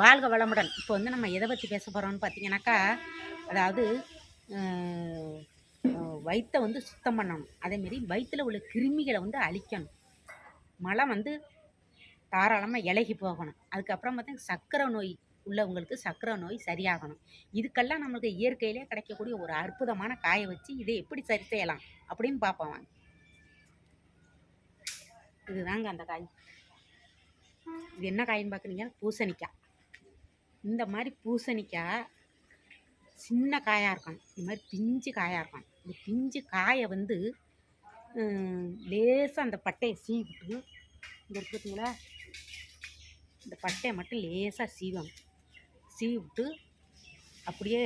வாழ்க வளமுடன். இப்போ வந்து நம்ம எதை பற்றி பேச போகிறோம்னு பார்த்தீங்கன்னாக்கா அதாவது வயிற்றை வந்து சுத்தம் பண்ணணும். அதேமாரி வயிற்றில் உள்ள கிருமிகளை வந்து அழிக்கணும். மலம் வந்து தாராளமாக இலகி போகணும். அதுக்கப்புறம் பார்த்தீங்கன்னா சர்க்கரை நோய் உள்ளவங்களுக்கு சர்க்கரை நோய் சரியாகணும். இதுக்கெல்லாம் நம்மளுக்கு இயற்கையிலே கிடைக்கக்கூடிய ஒரு அற்புதமான காயை வச்சு இதை எப்படி சரி செய்யலாம் அப்படின்னு பார்ப்போம் வாங்க. இதுதாங்க அந்த காய். இது என்ன காயின்னு பார்க்குறீங்க பூசணிக்காய். இந்த மாதிரி பூசணிக்காய் சின்ன காயாக இருக்கணும் இந்த மாதிரி பிஞ்சு காயாக இருக்கணும் இந்த பிஞ்சு காயை வந்து லேசாக அந்த பட்டையை சீவிட்டு இந்த இருக்கு பார்த்தீங்களா இந்த பட்டையை மட்டும் லேசாக சீவணும். சீவிட்டு அப்படியே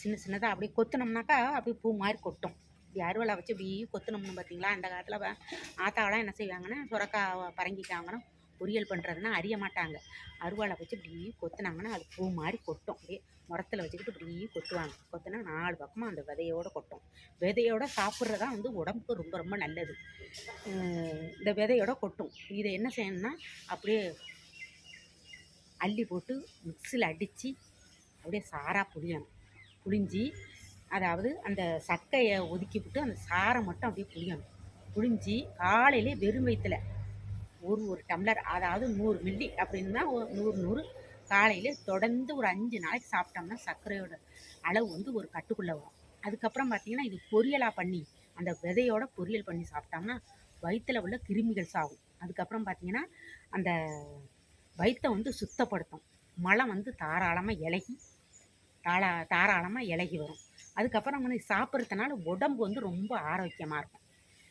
சின்ன சின்னதாக அப்படியே கொத்துனோம்னாக்கா அப்படியே பூ மாதிரி கொட்டும். இப்படி அருவலை வச்சு இப்படி கொத்துனோம்னு பார்த்தீங்களா அந்த காலத்தில் ஆத்தாவெல்லாம் என்ன செய்வாங்கன்னா சுரக்காய் பரங்கிக்காங்கன்னா பொரியல் பண்ணுறதுன்னா அறிய மாட்டாங்க. அருவாளை வச்சு இப்படி கொத்துனாங்கன்னா அது பூ மாதிரி கொட்டும். அப்படியே முரத்தில் வச்சுக்கிட்டு இப்படி கொத்துவாங்க கொத்துனா நாலு பக்கமாக அந்த விதையோட கொட்டும். விதையோட சாப்பிட்றதா வந்து உடம்புக்கு ரொம்ப ரொம்ப நல்லது. இந்த விதையோட கொட்டும். இதை என்ன செய்யணும்னா அப்படியே அள்ளி போட்டு மிக்ஸியில் அடித்து அப்படியே சாராக புளியணும் புளிஞ்சி அதாவது அந்த சக்கையை ஒதுக்கி விட்டு அந்த சாரை மட்டும் அப்படியே புளியணும் புளிஞ்சி காலையிலே வெறும் வயிற்றுல ஒரு ஒரு டம்ளர் அதாவது நூறு மில்லி அப்படின்னா ஒரு நூறு நூறு காலையில் தொடர்ந்து ஒரு அஞ்சு நாளைக்கு சாப்பிட்டோம்னா சர்க்கரையோட அளவு வந்து ஒரு கட்டுக்குள்ளே வரும். அதுக்கப்புறம் பார்த்தீங்கன்னா இது பொரியலாக பண்ணி அந்த விதையோட பொரியல் பண்ணி சாப்பிட்டோம்னா வயிற்றில் உள்ள கிருமிகள் சாகும். அதுக்கப்புறம் பார்த்தீங்கன்னா அந்த வயிற்றை வந்து சுத்தப்படுத்தும். மலம் வந்து தாராளமாக இலகி தாளா தாராளமாக இலகி வரும். அதுக்கப்புறம் வந்து சாப்பிட்றதுனால உடம்பு வந்து ரொம்ப ஆரோக்கியமாக இருக்கும்.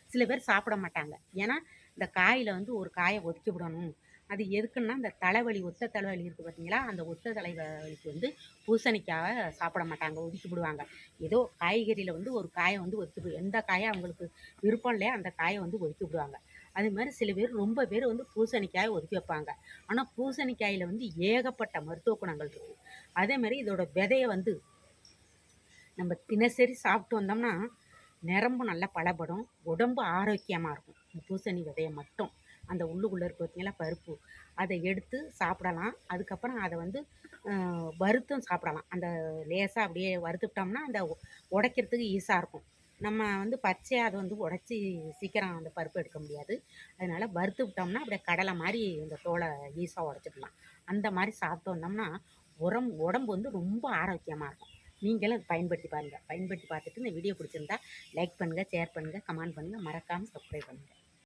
சில பேர் சாப்பிட மாட்டாங்க. ஏன்னா இந்த காயில் வந்து ஒரு காயை ஒதுக்கி விடணும் அது எதுக்குன்னா இந்த தலைவலி ஒத்த தலைவலி இருக்குது பார்த்தீங்களா அந்த ஒத்த தலைவலிக்கு வந்து பூசணிக்காவை சாப்பிட மாட்டாங்க ஒதுக்கி விடுவாங்க ஏதோ காய்கறியில் வந்து ஒரு காயை வந்து ஒதுக்கி எந்த காயை அவங்களுக்கு விருப்பம் இல்லையா அந்த காயை வந்து ஒதுக்கி விடுவாங்க அது மாதிரி சில பேர் ரொம்ப பேர் வந்து பூசணிக்காயை ஒதுக்கி வைப்பாங்க. ஆனால் பூசணிக்காயில் வந்து ஏகப்பட்ட மருத்துவ குணங்கள் இருக்குது அதே மாதிரி இதோட விதையை வந்து நம்ம தினசரி சாப்பிட்டு வந்தோம்னா நரம்பு நல்லா பலப்படும் உடம்பு ஆரோக்கியமாக இருக்கும். பூசணி விதையை மட்டும் அந்த உள்ளுக்குள்ளே இருக்கு பார்த்தீங்களா பருப்பு அதை எடுத்து சாப்பிடலாம். அதுக்கப்புறம் அதை வந்து வறுத்தும் சாப்பிடலாம். அந்த லேசாக அப்படியே வறுத்துட்டோம்னா அந்த உடைக்கிறதுக்கு ஈஸியாக இருக்கும். நம்ம வந்து பச்சையாக அதை வந்து உடச்சி சீக்கிரம் அந்த பருப்பு எடுக்க முடியாது. அதனால வறுத்து விட்டோம்னா அப்படியே கடலை மாதிரி இந்த தோலை ஈஸாக உடச்சிடலாம். அந்த மாதிரி சாப்பிட்டு வந்தோம்னா உரம் உடம்பு வந்து ரொம்ப ஆரோக்கியமாக இருக்கும். நீங்களும் அதை பயன்படுத்தி பாருங்கள் பயன்படுத்தி பார்த்துட்டு இந்த வீடியோ பிடிச்சிருந்தா லைக் பண்ணுங்கள் ஷேர் பண்ணுங்கள் கமெண்ட் பண்ணுங்கள் மறக்காமல் சப்ஸ்கிரைப் பண்ணுங்கள்